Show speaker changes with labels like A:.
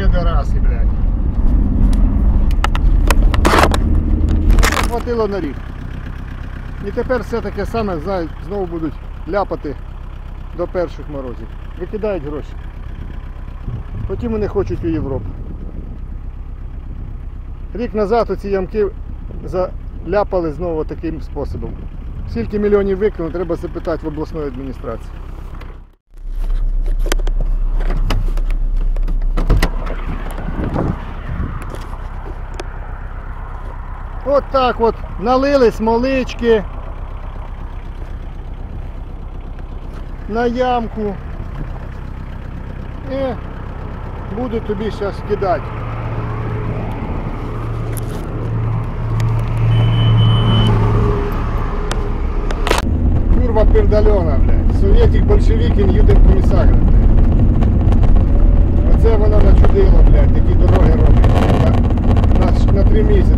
A: педорасы, блядь. Хватило на рік. І тепер все таке саме знову будуть ляпати до перших морозів. Викидають гроші. Потім вони хочуть у Європу. Рік назад оці ямки заляпали знову таким способом. Скільки мільйонів викинуло, треба запитати в обласної адміністрації. От так от налили смолички на ямку. І буду тобі зараз кидати. Курва пердальона, блядь. Советик, большевикин, юден комиссар, блядь. Оце вона начудила, блядь, такі дороги робить. На, на, на три місяці,